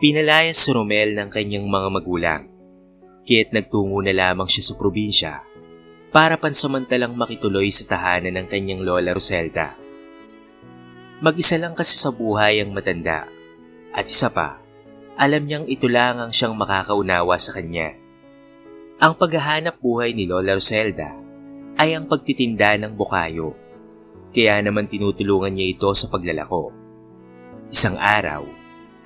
Pinalayas si Romel ng kanyang mga magulang. Kaya't nagtungo na lamang siya sa probinsya para pansamantalang makituloy sa tahanan ng kanyang lola Roselda. Mag-isa lang kasi sa buhay ang matanda. At isa pa, alam niyang ito lang ang siyang makakaunawa sa kanya. Ang paghahanap buhay ni Lola Roselda ay ang pagtitinda ng bukayo. Kaya naman tinutulungan niya ito sa paglalako. Isang araw,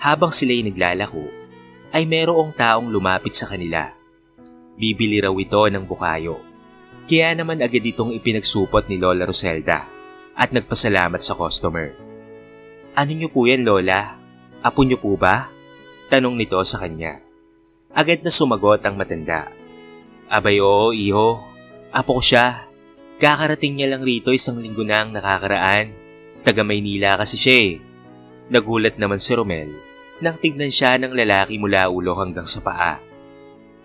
habang sila'y naglalako, ay merong taong lumapit sa kanila. Bibili raw ito ng bukayo. Kaya naman agad itong ipinagsupot ni Lola Roselda at nagpasalamat sa customer. Ano niyo po yan, Lola? Apo niyo po ba? Tanong nito sa kanya. Agad na sumagot ang matanda. Abay oo, iho. Apo ko siya. Kakarating niya lang rito isang linggo na ang nakakaraan. Taga Maynila kasi siya eh. Nagulat naman si Romel nang tignan siya ng lalaki mula ulo hanggang sa paa.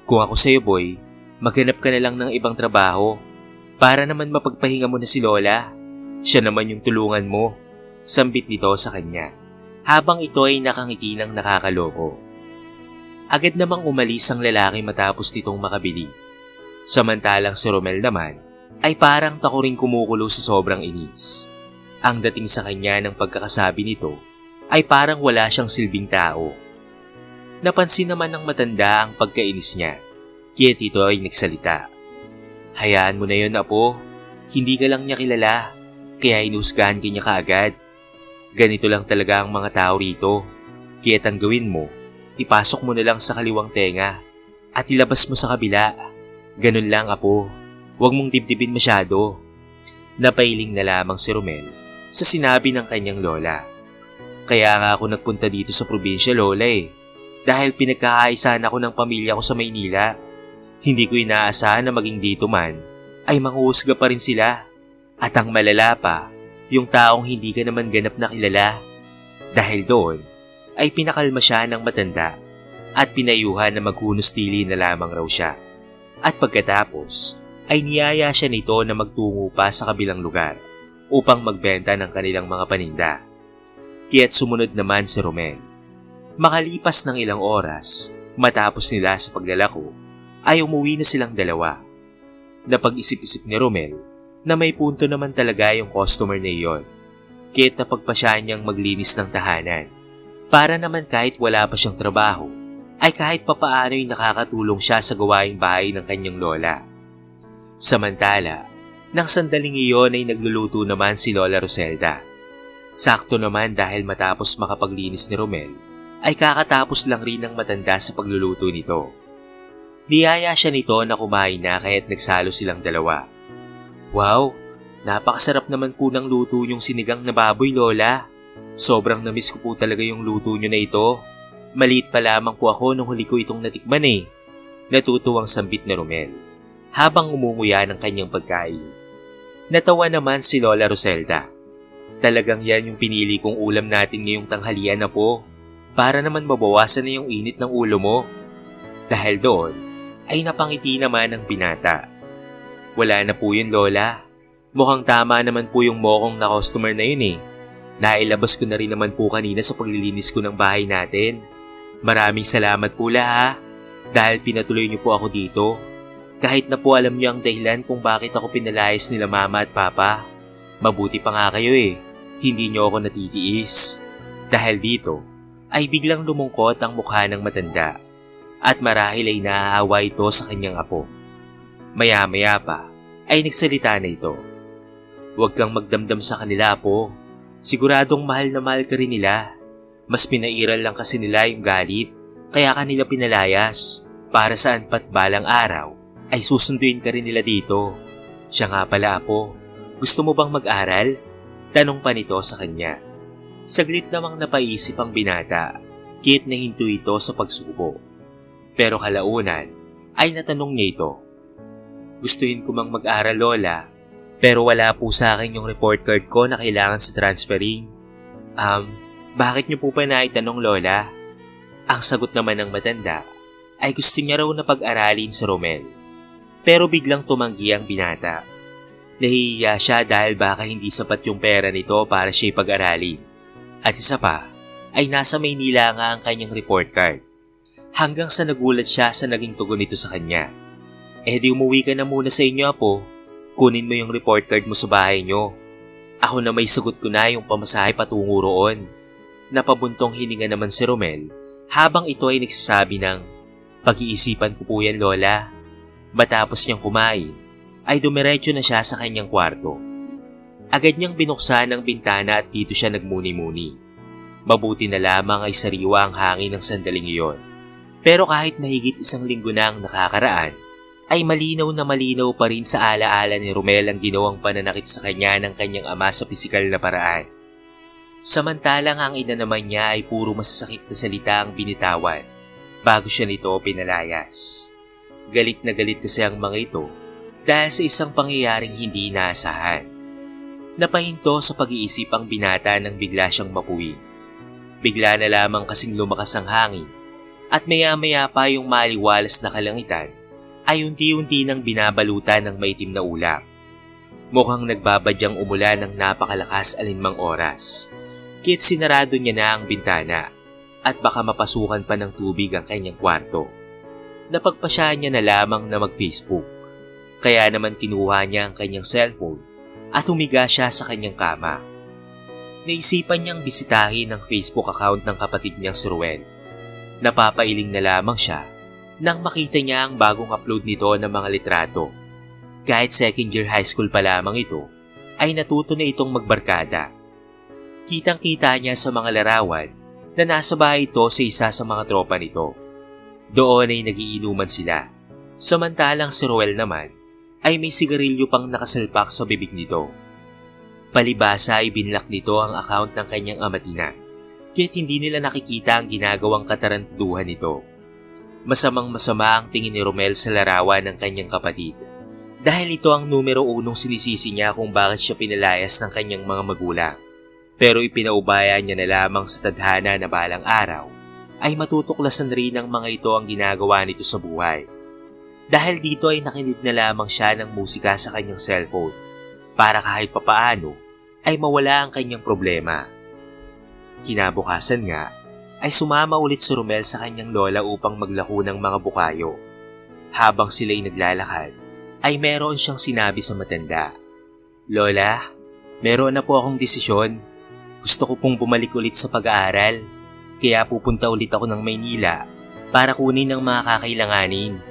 Kung ako sa'yo boy, maghanap ka na lang ng ibang trabaho para naman mapagpahinga mo na si Lola. Siya naman yung tulungan mo. Sambit nito sa kanya habang ito ay nakangiti ng nakakaloko. Agad namang umalis ang lalaki matapos nitong makabili. Samantalang si Romel naman ay parang takuring kumukulo sa sobrang inis. Ang dating sa kanya ng pagkakasabi nito ay parang wala siyang silbing tao. Napansin naman ng matanda ang pagkainis niya, kaya ito ay nagsalita. Hayaan mo na yun, apo. Hindi ka lang niya kilala, kaya inusgahan ka niya kaagad. Ganito lang talaga ang mga tao rito. Kaya ang gawin mo, ipasok mo na lang sa kaliwang tenga at ilabas mo sa kabila. Ganun lang, apo. Huwag mong dibdibin masyado. Napailing na lamang si Romel sa sinabi ng kanyang lola. Kaya nga ako nagpunta dito sa probinsya, lola eh. Dahil pinagkakaisahan ako ng pamilya ko sa Maynila. Hindi ko inaasahan na maging dito man ay manghuhusga pa rin sila. At ang malala pa, yung taong hindi ka naman ganap na kilala. Dahil doon, ay pinakalma siya ng matanda at pinayuhan na maghunustili na lamang raw siya. At pagkatapos, ay niyaya siya nito na magtungo pa sa kabilang lugar upang magbenta ng kanilang mga paninda. Kaya't sumunod naman si Romel. Makalipas ng ilang oras, matapos nila sa paglalako, ay umuwi na silang dalawa. Napag-isip-isip ni Romel na may punto naman talaga yung customer na iyon. Kaya't napagpasya niyang maglinis ng tahanan. Para naman kahit wala pa siyang trabaho, ay kahit papaano ay nakakatulong siya sa gawaing bahay ng kanyang lola. Samantala, nang sandaling iyon ay nagluluto naman si Lola Roselda. Sakto naman dahil matapos makapaglinis ni Romel, ay kakatapos lang rin ng matanda sa pagluluto nito. Niyaya siya nito na kumain na kaya't nagsalo silang dalawa. Wow, napakasarap naman po ng luto yung sinigang na baboy, Lola. Sobrang namiss ko po talaga yung luto nyo na ito. Maliit pa lamang po ako nung huli ko itong natikman eh. Natutuwang sambit na Romel habang umunguya ng kanyang pagkain. Natawa naman si Lola Roselda. Talagang yan yung pinili kong ulam natin ngayong tanghalian na po para naman mabawasan na yung init ng ulo mo. Dahil doon ay napangiti naman ang binata. Wala na po yun Lola. Mukhang tama naman po yung mokong na customer na yun eh. Nailabas ko na rin naman po kanina sa paglilinis ko ng bahay natin. Maraming salamat po la ha, dahil pinatuloy niyo po ako dito. Kahit na po alam niyo ang dahilan kung bakit ako pinalayas nila mama at papa. Mabuti pa nga kayo eh, hindi niyo ako natitiis. Dahil dito, ay biglang lumungkot ang mukha ng matanda at marahil ay naaawa ito sa kanyang apo. Maya-maya pa ay nagsalita na ito. Huwag kang magdamdam sa kanila apo. Siguradong mahal na mahal ka rin nila. Mas pinairal lang kasi nila yung galit, kaya kanila pinalayas. Para saan pat balang araw, ay susunduin ka rin nila dito. Siya nga pala apo, gusto mo bang mag-aral? Tanong pa nito sa kanya. Saglit namang napaisip ang binata, kit na hinto ito sa pagsubo. Pero kalaunan, ay natanong niya ito. Gustuhin ko mang mag-aral lola, pero wala po sa akin yung report card ko na kailangan sa transferring. Um, bakit niyo po pa naitanong lola? Ang sagot naman ng matanda ay gusto niya raw na pag-aralin sa Romel. Pero biglang tumanggi ang binata. Nahihiya siya dahil baka hindi sapat yung pera nito para siya pag-aralin. At isa pa, ay nasa Maynila nga ang kanyang report card. Hanggang sa nagulat siya sa naging tugon nito sa kanya. Eh di umuwi ka na muna sa inyo apo. Kunin mo yung report card mo sa bahay nyo. Ako na may sagot ko na yung pamasahe patungo roon. Napabuntong hininga naman si Romel habang ito ay nagsasabi ng Pag-iisipan ko po yan lola. Matapos niyang kumain, ay dumiretso na siya sa kanyang kwarto. Agad niyang binuksan ang bintana at dito siya nagmuni-muni. Mabuti na lamang ay sariwa ang hangin ng sandaling iyon. Pero kahit mahigit isang linggo na ang nakakaraan, ay malinaw na malinaw pa rin sa alaala ni Romel ang ginawang pananakit sa kanya ng kanyang ama sa pisikal na paraan. Samantalang ang ina naman niya ay puro masasakit na salita ang binitawan bago siya nito pinalayas. Galit na galit kasi ang mga ito dahil sa isang pangyayaring hindi inaasahan. Napahinto sa pag-iisip ang binata nang bigla siyang mapuwi. Bigla na lamang kasing lumakas ang hangin at maya-maya pa yung maliwalas na kalangitan ay unti-unti nang binabalutan ng maitim na ulap. Mukhang nagbabadyang umulan ng napakalakas alinmang oras. Kit sinarado niya na ang bintana at baka mapasukan pa ng tubig ang kanyang kwarto napagpasya niya na lamang na mag-Facebook. Kaya naman kinuha niya ang kanyang cellphone at humiga siya sa kanyang kama. Naisipan niyang bisitahin ang Facebook account ng kapatid niyang si Ruel. Napapailing na lamang siya nang makita niya ang bagong upload nito ng mga litrato. Kahit second year high school pa lamang ito, ay natuto na itong magbarkada. Kitang-kita niya sa mga larawan na nasa bahay ito sa isa sa mga tropa nito. Doon ay nagiinuman sila. Samantalang si Roel naman ay may sigarilyo pang nakasalpak sa bibig nito. Palibasa ay binlock nito ang account ng kanyang amatina kaya't hindi nila nakikita ang ginagawang katarantaduhan nito. Masamang masama ang tingin ni Romel sa larawan ng kanyang kapatid dahil ito ang numero unong sinisisi niya kung bakit siya pinalayas ng kanyang mga magulang. Pero ipinaubaya niya na lamang sa tadhana na balang araw ay matutuklasan rin ng mga ito ang ginagawa nito sa buhay. Dahil dito ay nakinig na lamang siya ng musika sa kanyang cellphone para kahit papaano ay mawala ang kanyang problema. Kinabukasan nga ay sumama ulit si Romel sa kanyang lola upang maglako ng mga bukayo. Habang sila'y naglalakad, ay meron siyang sinabi sa matanda. Lola, meron na po akong desisyon. Gusto ko pong bumalik ulit sa pag-aaral kaya pupunta ulit ako ng Maynila para kunin ang mga kakailanganin.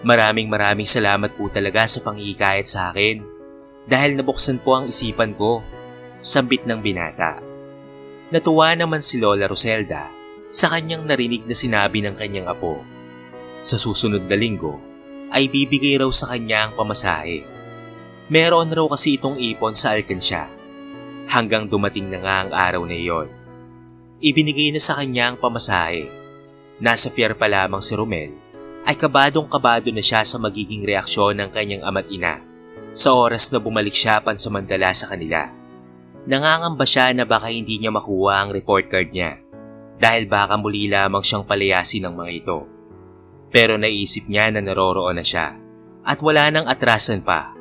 Maraming maraming salamat po talaga sa pangihikayat sa akin dahil nabuksan po ang isipan ko. Sambit ng binata. Natuwa naman si Lola Roselda sa kanyang narinig na sinabi ng kanyang apo. Sa susunod na linggo ay bibigay raw sa kanya ang pamasahe. Meron raw kasi itong ipon sa alkansya hanggang dumating na nga ang araw na iyon. Ibinigay na sa kanya ang pamasahe. Nasa fier pa lamang si Romel ay kabadong kabado na siya sa magiging reaksyon ng kanyang ama't ina sa oras na bumalik siya pansamantala sa kanila. Nangangamba siya na baka hindi niya makuha ang report card niya dahil baka muli lamang siyang palayasin ng mga ito. Pero naisip niya na naroroon na siya at wala nang atrasan pa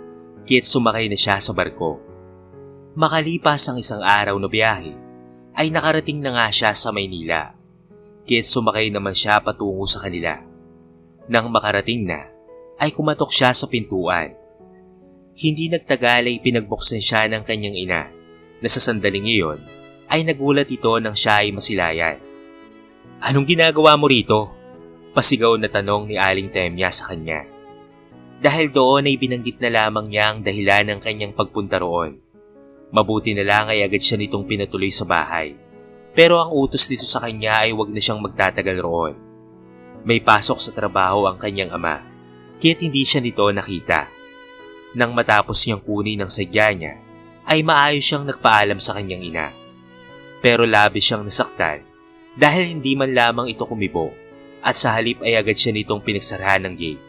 kit sumakay na siya sa barko. Makalipas ang isang araw na biyahe, ay nakarating na nga siya sa Maynila. Kaya sumakay naman siya patungo sa kanila. Nang makarating na, ay kumatok siya sa pintuan. Hindi nagtagal ay pinagbuksan siya ng kanyang ina na sa sandaling iyon ay nagulat ito nang siya ay masilayan. Anong ginagawa mo rito? Pasigaw na tanong ni Aling Temya sa kanya. Dahil doon ay binanggit na lamang niya ang dahilan ng kanyang pagpunta roon. Mabuti na lang ay agad siya nitong pinatuloy sa bahay. Pero ang utos dito sa kanya ay wag na siyang magtatagal roon. May pasok sa trabaho ang kanyang ama, kaya't hindi siya nito nakita. Nang matapos niyang kunin ang sadya niya, ay maayos siyang nagpaalam sa kanyang ina. Pero labis siyang nasaktan dahil hindi man lamang ito kumibo at sa halip ay agad siya nitong pinagsarahan ng gate.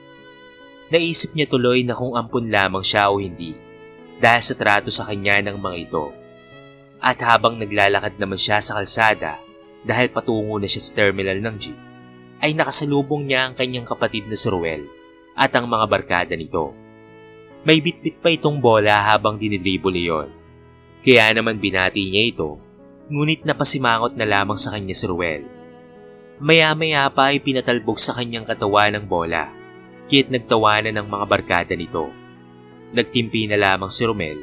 Naisip niya tuloy na kung ampun lamang siya o hindi dahil sa trato sa kanya ng mga ito. At habang naglalakad naman siya sa kalsada dahil patungo na siya sa terminal ng jeep, ay nakasalubong niya ang kanyang kapatid na si Ruel at ang mga barkada nito. May bitbit pa itong bola habang dinidribble iyon. Kaya naman binati niya ito Ngunit napasimangot na lamang sa kanya si Ruel. Maya-maya pa ay pinatalbog sa kanyang katawan ng bola, kit nagtawanan ng mga barkada nito. Nagtimpi na lamang si Romel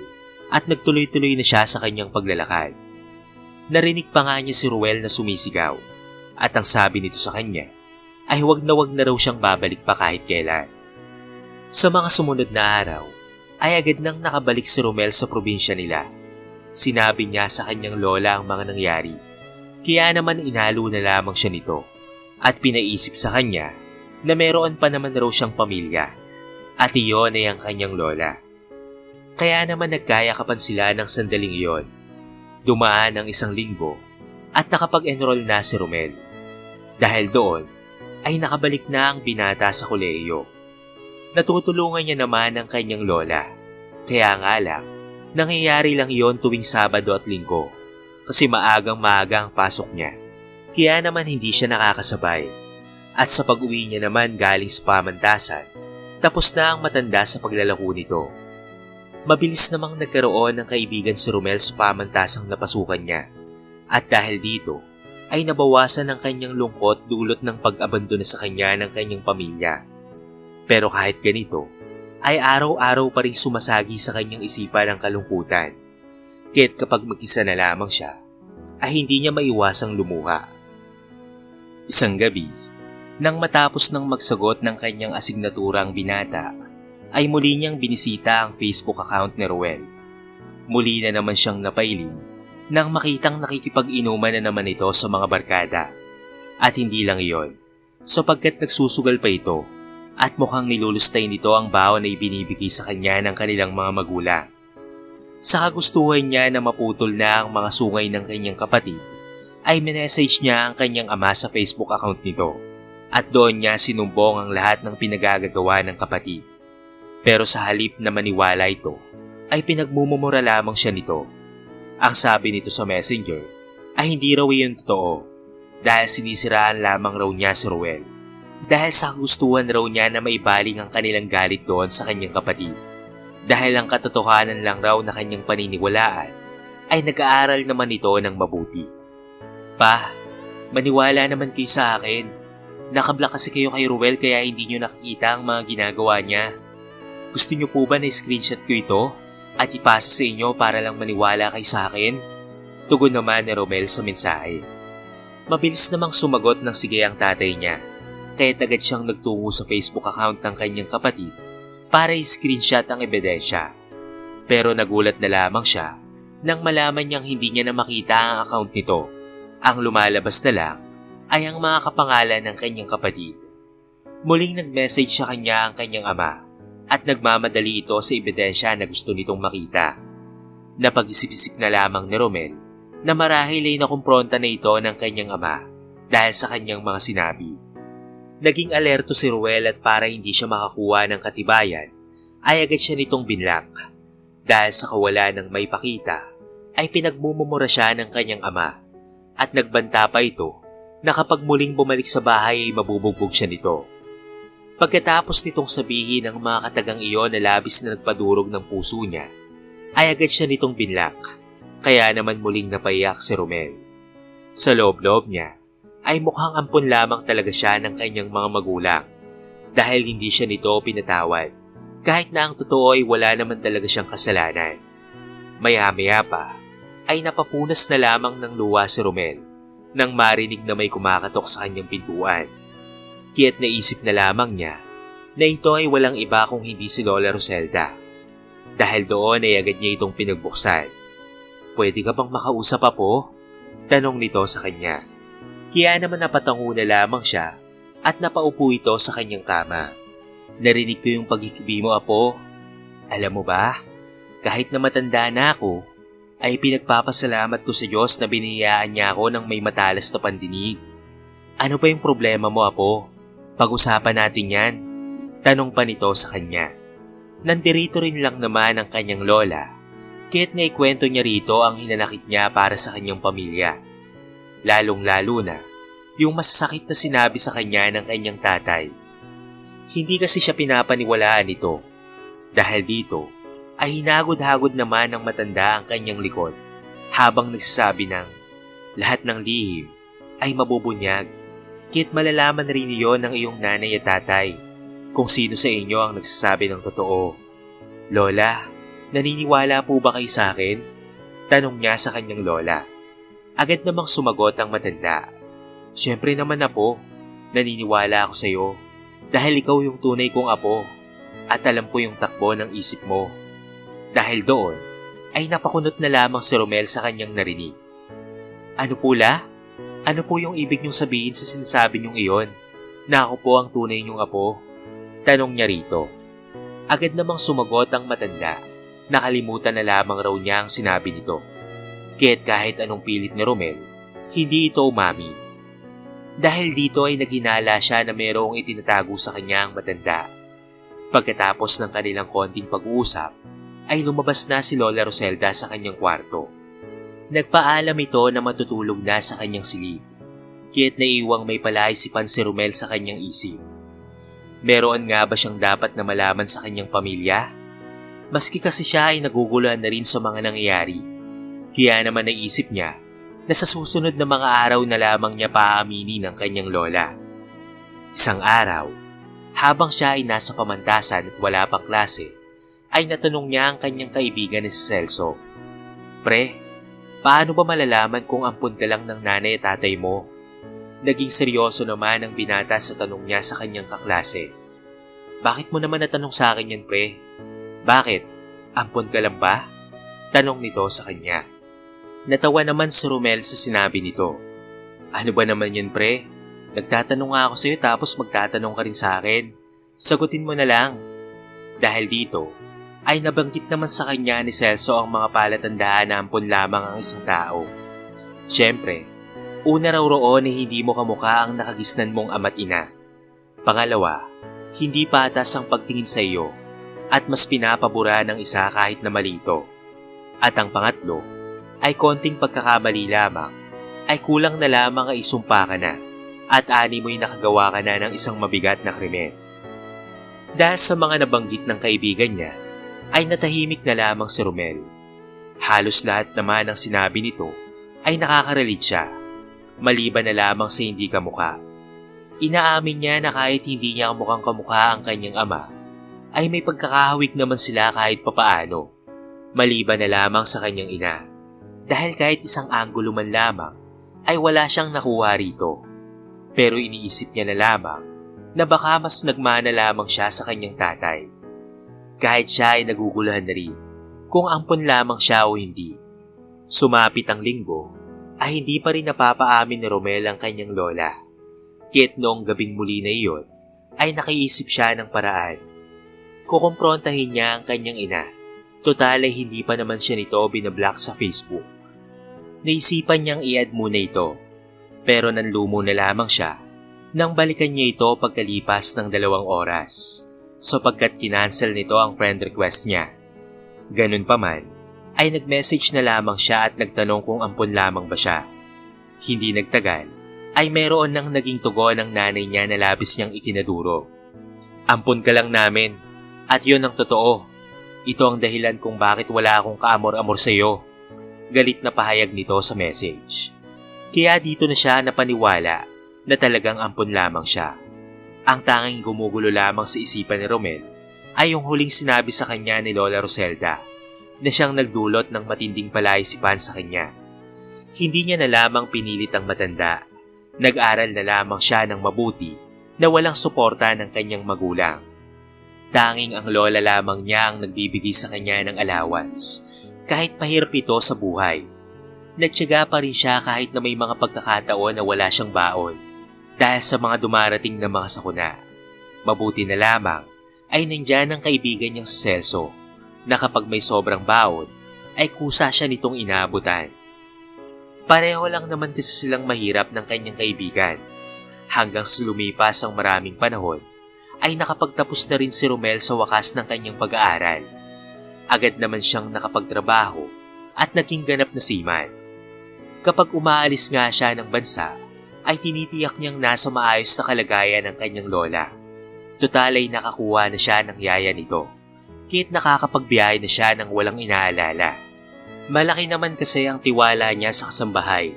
at nagtuloy-tuloy na siya sa kanyang paglalakad. Narinig pa nga niya si Ruel na sumisigaw at ang sabi nito sa kanya ay huwag na wag na raw siyang babalik pa kahit kailan. Sa mga sumunod na araw, ay agad nang nakabalik si Romel sa probinsya nila. Sinabi niya sa kanyang lola ang mga nangyari. Kaya naman inalo na lamang siya nito at pinaisip sa kanya na meron pa naman raw siyang pamilya at iyon ay ang kanyang lola. Kaya naman nagkayakapan sila ng sandaling iyon. Dumaan ang isang linggo at nakapag-enroll na si Romel. Dahil doon ay nakabalik na ang binata sa kolehiyo natutulungan niya naman ang kanyang lola. Kaya nga lang, nangyayari lang yon tuwing Sabado at Linggo kasi maagang maaga ang pasok niya. Kaya naman hindi siya nakakasabay. At sa pag-uwi niya naman galing sa pamantasan, tapos na ang matanda sa paglalako nito. Mabilis namang nagkaroon ng kaibigan si Romel sa pamantasang napasukan niya. At dahil dito, ay nabawasan ang kanyang lungkot dulot ng pag-abandona sa kanya ng kanyang pamilya. Pero kahit ganito, ay araw-araw pa rin sumasagi sa kanyang isipan ang kalungkutan. Kaya't kapag mag-isa na lamang siya, ay hindi niya maiwasang lumuha. Isang gabi, nang matapos ng magsagot ng kanyang asignaturang binata, ay muli niyang binisita ang Facebook account ni Ruel. Muli na naman siyang napailing nang makitang nakikipag-inuman na naman ito sa mga barkada. At hindi lang iyon, sapagkat nagsusugal pa ito at mukhang nilulustay nito ang baon na ibinibigay sa kanya ng kanilang mga magulang. Sa kagustuhan niya na maputol na ang mga sungay ng kanyang kapatid, ay minessage niya ang kanyang ama sa Facebook account nito at doon niya sinumbong ang lahat ng pinagagagawa ng kapatid. Pero sa halip na maniwala ito, ay pinagmumumura lamang siya nito. Ang sabi nito sa messenger ay hindi raw iyon totoo dahil sinisiraan lamang raw niya si Ruel dahil sa gustuhan raw niya na maibaling ang kanilang galit doon sa kanyang kapatid. Dahil ang katotohanan lang raw na kanyang paniniwalaan ay nag-aaral naman ito ng mabuti. Pa, maniwala naman kayo sa akin. Nakablock kasi kayo kay Ruel kaya hindi nyo nakikita ang mga ginagawa niya. Gusto nyo po ba na screenshot ko ito at ipasa sa inyo para lang maniwala kay sa akin? Tugon naman ni Romel sa mensahe. Mabilis namang sumagot ng sige ang tatay niya kaya't agad siyang nagtungo sa Facebook account ng kanyang kapatid para i-screenshot ang ebidensya. Pero nagulat na lamang siya nang malaman niyang hindi niya na makita ang account nito. Ang lumalabas na lang ay ang mga kapangalan ng kanyang kapatid. Muling nag-message sa kanya ang kanyang ama at nagmamadali ito sa ebidensya na gusto nitong makita. Napag-isip-isip na lamang ni Romel na marahil ay nakumpronta na ito ng kanyang ama dahil sa kanyang mga sinabi. Naging alerto si Ruel at para hindi siya makakuha ng katibayan, ay agad siya nitong binlock. Dahil sa kawalan ng may pakita, ay pinagmumumura siya ng kanyang ama at nagbanta pa ito na kapag muling bumalik sa bahay ay mabubugbog siya nito. Pagkatapos nitong sabihin ng mga katagang iyon na labis na nagpadurog ng puso niya, ay agad siya nitong binlock, kaya naman muling napaiyak si Romel. Sa loob-loob niya, ay mukhang ampon lamang talaga siya ng kanyang mga magulang dahil hindi siya nito pinatawad kahit na ang totoo ay wala naman talaga siyang kasalanan. Maya-maya pa ay napapunas na lamang ng luwa si Romel nang marinig na may kumakatok sa kanyang pintuan. Kiat naisip na lamang niya na ito ay walang iba kung hindi si Lola Roselda. Dahil doon ay agad niya itong pinagbuksan. Pwede ka bang makausap pa po? Tanong nito sa kanya. Kaya naman napatango na lamang siya at napaupo ito sa kanyang kama. Narinig ko yung pagkikibi mo, Apo. Alam mo ba, kahit na matanda na ako, ay pinagpapasalamat ko sa Diyos na biniyaan niya ako ng may matalas na pandinig. Ano ba yung problema mo, Apo? Pag-usapan natin yan. Tanong pa nito sa kanya. Nandirito rin lang naman ang kanyang lola, kaya't naikwento niya rito ang hinanakit niya para sa kanyang pamilya lalong-lalo na yung masasakit na sinabi sa kanya ng kanyang tatay. Hindi kasi siya pinapaniwalaan ito dahil dito ay hinagod-hagod naman ng matanda ang kanyang likod habang nagsasabi ng Lahat ng lihim ay mabubunyag. Kit malalaman rin iyon ng iyong nanay at tatay kung sino sa inyo ang nagsasabi ng totoo. Lola, naniniwala po ba kayo sa akin? Tanong niya sa kanyang lola. Agad namang sumagot ang matanda. Siyempre naman na po, naniniwala ako sa iyo dahil ikaw yung tunay kong apo at alam ko yung takbo ng isip mo. Dahil doon, ay napakunot na lamang si Romel sa kanyang narinig. Ano po la? Ano po yung ibig niyong sabihin sa sinasabi niyong iyon? Na ako po ang tunay niyong apo? Tanong niya rito. Agad namang sumagot ang matanda. Nakalimutan na lamang raw niya ang sinabi nito. Kaya't kahit anong pilit ni Romel, hindi ito umamin. Dahil dito ay naghinala siya na mayroong itinatago sa kanya ang matanda. Pagkatapos ng kanilang konting pag-uusap, ay lumabas na si Lola Roselda sa kanyang kwarto. Nagpaalam ito na matutulog na sa kanyang silid. Kaya't naiwang may palaisipan si Romel sa kanyang isip. Meron nga ba siyang dapat na malaman sa kanyang pamilya? Maski kasi siya ay naguguluhan na rin sa mga nangyayari. Kaya naman naisip niya na sa susunod na mga araw na lamang niya paaminin ang kanyang lola. Isang araw, habang siya ay nasa pamantasan at wala pang klase, ay natanong niya ang kanyang kaibigan ni si Celso. Pre, paano ba malalaman kung ampun ka lang ng nanay at tatay mo? Naging seryoso naman ang binata sa tanong niya sa kanyang kaklase. Bakit mo naman natanong sa akin yan, pre? Bakit? Ampon ka lang ba? Tanong nito sa kanya. Natawa naman si Romel sa sinabi nito. Ano ba naman yan, pre? Nagtatanong nga ako sa'yo tapos magtatanong ka rin sa akin. Sagutin mo na lang. Dahil dito, ay nabanggit naman sa kanya ni Celso ang mga palatandaan na ampon lamang ang isang tao. Siyempre, una raw roon ay hindi mo kamukha ang nakagisnan mong ama't ina. Pangalawa, hindi patas ang pagtingin sa iyo at mas pinapabura ng isa kahit na malito. At ang pangatlo, ay konting pagkakamali lamang, ay kulang na lamang ay isumpa ka na at ani mo'y nakagawa ka na ng isang mabigat na krimen. Dahil sa mga nabanggit ng kaibigan niya, ay natahimik na lamang si Romel. Halos lahat naman ng sinabi nito ay nakaka-relate siya, maliban na lamang sa hindi kamuka. Inaamin niya na kahit hindi niya mukhang kamukha ang kanyang ama, ay may pagkakahawig naman sila kahit papaano, maliban na lamang sa kanyang ina. Dahil kahit isang anggulo man lamang, ay wala siyang nakuha rito. Pero iniisip niya na lamang na baka mas nagmana lamang siya sa kanyang tatay. Kahit siya ay naguguluhan na rin kung ampon lamang siya o hindi. Sumapit ang linggo ay hindi pa rin napapaamin ni Romel ang kanyang lola. Kit noong gabing muli na iyon ay nakiisip siya ng paraan. Kukumprontahin niya ang kanyang ina. Total ay hindi pa naman siya nito binablock sa Facebook. Naisipan niyang i-add muna ito. Pero nanlumo na lamang siya nang balikan niya ito pagkalipas ng dalawang oras sapagkat kinancel nito ang friend request niya. Ganun pa man, ay nag-message na lamang siya at nagtanong kung ampon lamang ba siya. Hindi nagtagal, ay meron nang naging tugon ng nanay niya na labis niyang ikinaduro. Ampon ka lang namin, at yun ang totoo. Ito ang dahilan kung bakit wala akong kaamor-amor sa iyo. Galit na pahayag nito sa message. Kaya dito na siya napaniwala na talagang ampon lamang siya. Ang tanging gumugulo lamang sa isipan ni Romel ay yung huling sinabi sa kanya ni Lola Roselda na siyang nagdulot ng matinding palaisipan sa kanya. Hindi niya na lamang pinilit ang matanda. Nag-aral na lamang siya ng mabuti na walang suporta ng kanyang magulang. Tanging ang lola lamang niya ang nagbibigay sa kanya ng allowance kahit pahirap ito sa buhay. Nagtyaga pa rin siya kahit na may mga pagkakataon na wala siyang baon dahil sa mga dumarating na mga sakuna. Mabuti na lamang ay nandyan ang kaibigan niyang si Celso na kapag may sobrang baon ay kusa siya nitong inaabutan. Pareho lang naman kasi silang mahirap ng kanyang kaibigan. Hanggang sa lumipas ang maraming panahon, ay nakapagtapos na rin si Romel sa wakas ng kanyang pag-aaral. Agad naman siyang nakapagtrabaho at naging ganap na seaman. Kapag umaalis nga siya ng bansa, ay tinitiyak niyang nasa maayos na kalagayan ng kanyang lola. Total ay nakakuha na siya ng yaya nito. Kahit nakakapagbiyahe na siya ng walang inaalala. Malaki naman kasi ang tiwala niya sa kasambahay.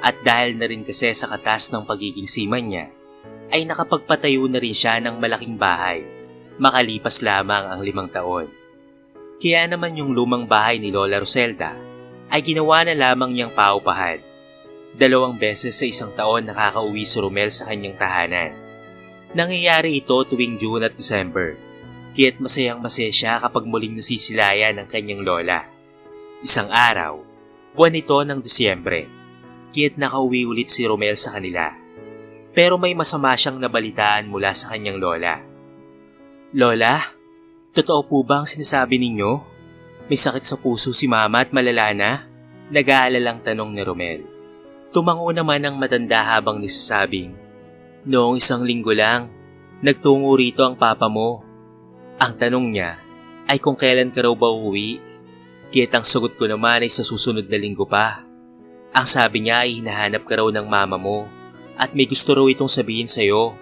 At dahil na rin kasi sa katas ng pagiging seaman niya, ay nakapagpatayo na rin siya ng malaking bahay makalipas lamang ang limang taon. Kaya naman yung lumang bahay ni Lola Roselda ay ginawa na lamang niyang paupahan. Dalawang beses sa isang taon nakakauwi si Romel sa kanyang tahanan. Nangyayari ito tuwing June at December. Kaya't masayang masaya siya kapag muling nasisilayan ng kanyang lola. Isang araw, buwan ito ng Disyembre kaya't nakauwi ulit si Romel sa kanila. Pero may masama siyang nabalitaan mula sa kanyang lola. Lola, totoo po ba ang sinasabi ninyo? May sakit sa puso si mama at malala na? Nag-aalalang tanong ni Romel. Tumango naman ang matanda habang nisasabing, Noong isang linggo lang, nagtungo rito ang papa mo. Ang tanong niya ay kung kailan ka raw ba uuwi. Kaya't ang sagot ko naman ay sa susunod na linggo pa. Ang sabi niya ay hinahanap ka raw ng mama mo at may gusto raw itong sabihin sa'yo.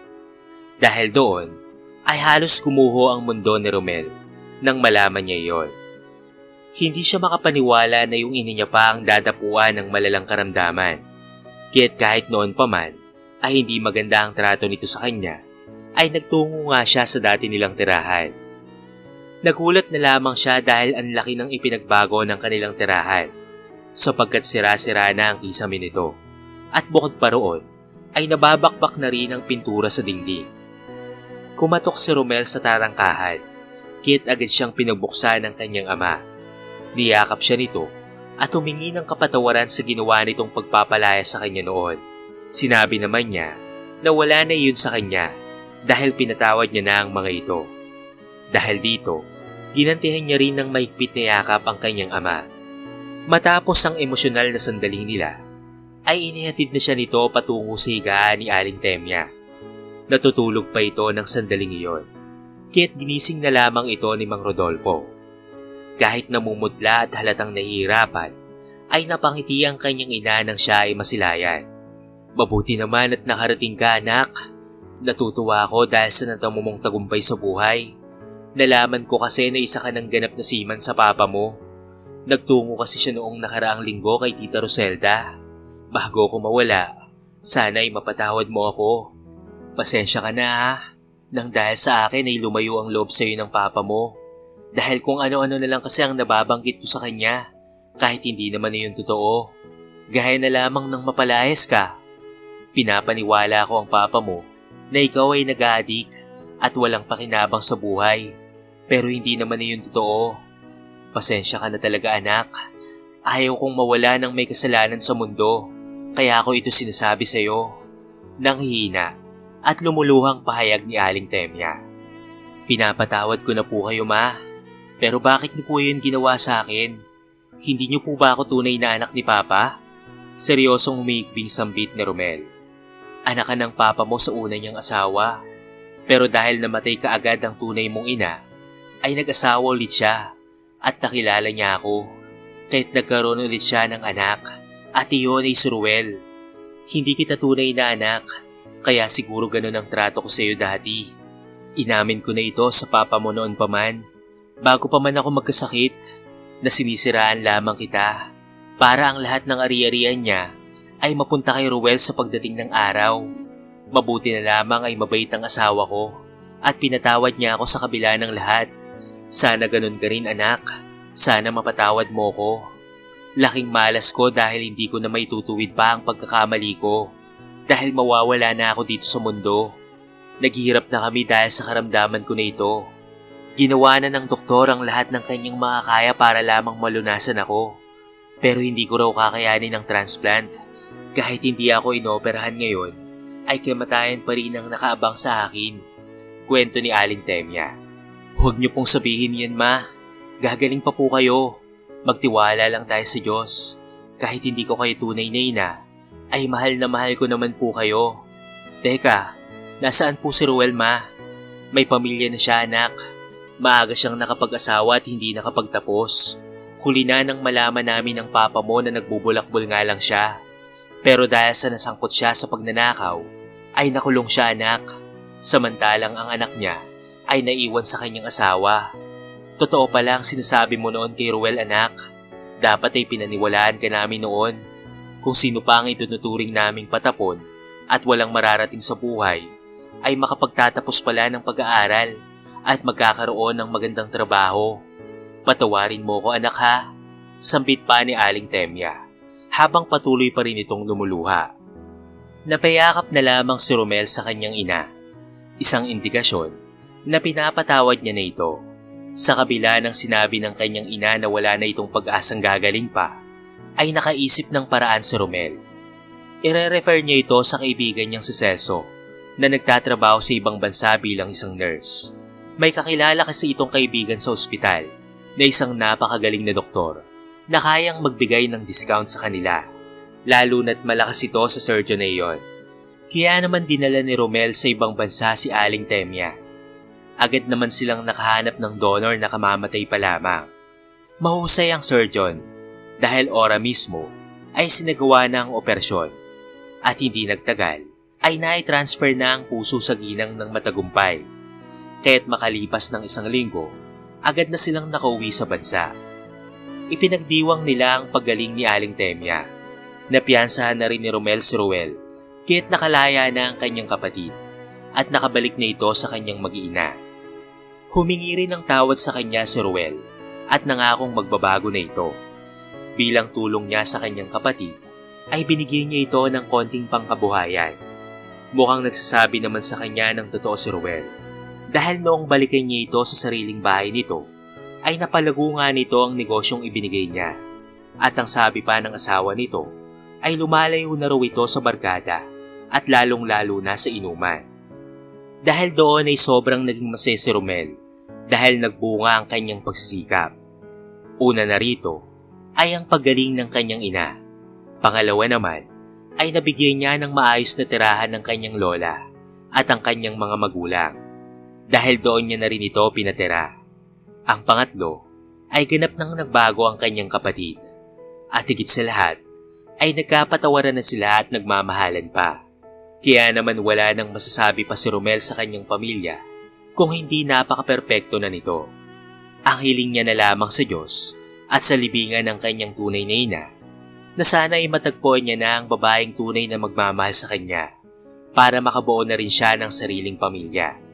Dahil doon, ay halos kumuho ang mundo ni Romel nang malaman niya iyon. Hindi siya makapaniwala na yung ini niya pa ang dadapuan ng malalang karamdaman. Kaya't kahit noon pa man ay hindi maganda ang trato nito sa kanya, ay nagtungo nga siya sa dati nilang tirahan. Nagulat na lamang siya dahil ang laki ng ipinagbago ng kanilang tirahan sapagkat sira-sira na ang kisame nito. At bukod pa roon, ay nababakbak na rin ang pintura sa dingding. Kumatok si Romel sa tarangkahan, kit agad siyang pinabuksan ng kanyang ama. Niyakap siya nito at humingi ng kapatawaran sa ginawa nitong pagpapalaya sa kanya noon. Sinabi naman niya na wala na yun sa kanya dahil pinatawad niya na ang mga ito. Dahil dito, ginantihan niya rin ng mahigpit na yakap ang kanyang ama Matapos ang emosyonal na sandaling nila, ay inihatid na siya nito patungo sa higaan ni Aling Temya. Natutulog pa ito ng sandaling iyon, kaya't ginising na lamang ito ni Mang Rodolfo. Kahit namumutla at halatang nahihirapan, ay napangiti ang kanyang ina nang siya ay masilayan. Mabuti naman at nakarating ka anak. Natutuwa ako dahil sa natamo tagumpay sa buhay. Nalaman ko kasi na isa ka ng ganap na siman sa papa mo Nagtungo kasi siya noong nakaraang linggo kay Tita Roselda. Bago ako mawala, sana ay mapatawad mo ako. Pasensya ka na ha, nang dahil sa akin ay lumayo ang loob sa'yo ng papa mo. Dahil kung ano-ano na lang kasi ang nababanggit ko sa kanya, kahit hindi naman na yun totoo. Gaya na lamang ng mapalayas ka. Pinapaniwala ko ang papa mo na ikaw ay nag-addict at walang pakinabang sa buhay. Pero hindi naman na yun totoo. Pasensya ka na talaga anak. Ayaw kong mawala ng may kasalanan sa mundo, kaya ako ito sinasabi sa iyo. Nang hina at lumuluhang pahayag ni Aling Temya. Pinapatawad ko na po kayo ma, pero bakit niyo po yun ginawa sa akin? Hindi niyo po ba ako tunay na anak ni Papa? Seryosong humihigbing sambit ni Romel. Anak ka ng Papa mo sa una niyang asawa. Pero dahil namatay ka agad ang tunay mong ina, ay nag-asawa ulit siya at nakilala niya ako. Kahit nagkaroon ulit siya ng anak at iyon ay si Ruel. Hindi kita tunay na anak, kaya siguro ganun ang trato ko sa iyo dati. Inamin ko na ito sa papa mo noon pa man. Bago pa man ako magkasakit, na sinisiraan lamang kita para ang lahat ng ari-arian niya ay mapunta kay Ruel sa pagdating ng araw. Mabuti na lamang ay mabait ang asawa ko at pinatawad niya ako sa kabila ng lahat. Sana ganun ka rin anak. Sana mapatawad mo ko. Laking malas ko dahil hindi ko na maitutuwid pa ang pagkakamali ko. Dahil mawawala na ako dito sa mundo. Naghihirap na kami dahil sa karamdaman ko na ito. Ginawa na ng doktor ang lahat ng kanyang makakaya para lamang malunasan ako. Pero hindi ko raw kakayanin ang transplant. Kahit hindi ako inoperahan ngayon, ay kamatayan pa rin ang nakaabang sa akin. Kwento ni Aling Temya. Huwag niyo pong sabihin yan ma. Gagaling pa po kayo. Magtiwala lang tayo sa Diyos. Kahit hindi ko kayo tunay na ina, ay mahal na mahal ko naman po kayo. Teka, nasaan po si Ruel ma? May pamilya na siya anak. Maaga siyang nakapag-asawa at hindi nakapagtapos. Huli na nang malaman namin ng papa mo na nagbubulakbol nga lang siya. Pero dahil sa nasangkot siya sa pagnanakaw, ay nakulong siya anak. Samantalang ang anak niya ay naiwan sa kanyang asawa. Totoo pala ang sinasabi mo noon kay Ruel anak. Dapat ay pinaniwalaan ka namin noon. Kung sino pa ang ituturing naming patapon at walang mararating sa buhay, ay makapagtatapos pala ng pag-aaral at magkakaroon ng magandang trabaho. Patawarin mo ko anak ha, sambit pa ni Aling Temya habang patuloy pa rin itong lumuluha. Napayakap na lamang si Romel sa kanyang ina. Isang indikasyon na pinapatawad niya na ito. Sa kabila ng sinabi ng kanyang ina na wala na itong pag-asang gagaling pa, ay nakaisip ng paraan si Romel. Ire-refer niya ito sa kaibigan niyang si Celso na nagtatrabaho sa ibang bansa bilang isang nurse. May kakilala kasi itong kaibigan sa ospital na isang napakagaling na doktor na kayang magbigay ng discount sa kanila, lalo na't malakas ito sa surgeon na iyon. Kaya naman dinala ni Romel sa ibang bansa si Aling Temya. Agad naman silang nakahanap ng donor na kamamatay pa lamang. Mahusay ang surgeon dahil ora mismo ay sinagawa na ang operasyon at hindi nagtagal ay nai-transfer na ang puso sa ginang ng matagumpay. Kaya't makalipas ng isang linggo, agad na silang nakauwi sa bansa. Ipinagdiwang nila ang paggaling ni Aling Temya. Napiyansahan na rin ni Romel si Ruel, kaya't nakalaya na ang kanyang kapatid at nakabalik na ito sa kanyang mag-iina. Humingi rin ng tawad sa kanya si Ruel at nangakong magbabago na ito. Bilang tulong niya sa kanyang kapatid, ay binigyan niya ito ng konting pangkabuhayan. Mukhang nagsasabi naman sa kanya ng totoo si Ruel. Dahil noong balikan niya ito sa sariling bahay nito, ay napalago nga nito ang negosyong ibinigay niya. At ang sabi pa ng asawa nito, ay lumalayo na raw ito sa barkada at lalong-lalo na sa inuman. Dahil doon ay sobrang naging masaya si Romel dahil nagbunga ang kanyang pagsisikap. Una na rito ay ang paggaling ng kanyang ina. Pangalawa naman ay nabigyan niya ng maayos na tirahan ng kanyang lola at ang kanyang mga magulang. Dahil doon niya na rin ito pinatira. Ang pangatlo ay ganap nang nagbago ang kanyang kapatid. At higit sa lahat ay nagkapatawaran na sila at nagmamahalan pa. Kaya naman wala nang masasabi pa si Romel sa kanyang pamilya kung hindi napaka-perpekto na nito. Ang hiling niya na lamang sa Diyos at sa libingan ng kanyang tunay na ina na sana ay matagpuan niya na ang babaeng tunay na magmamahal sa kanya para makabuo na rin siya ng sariling pamilya.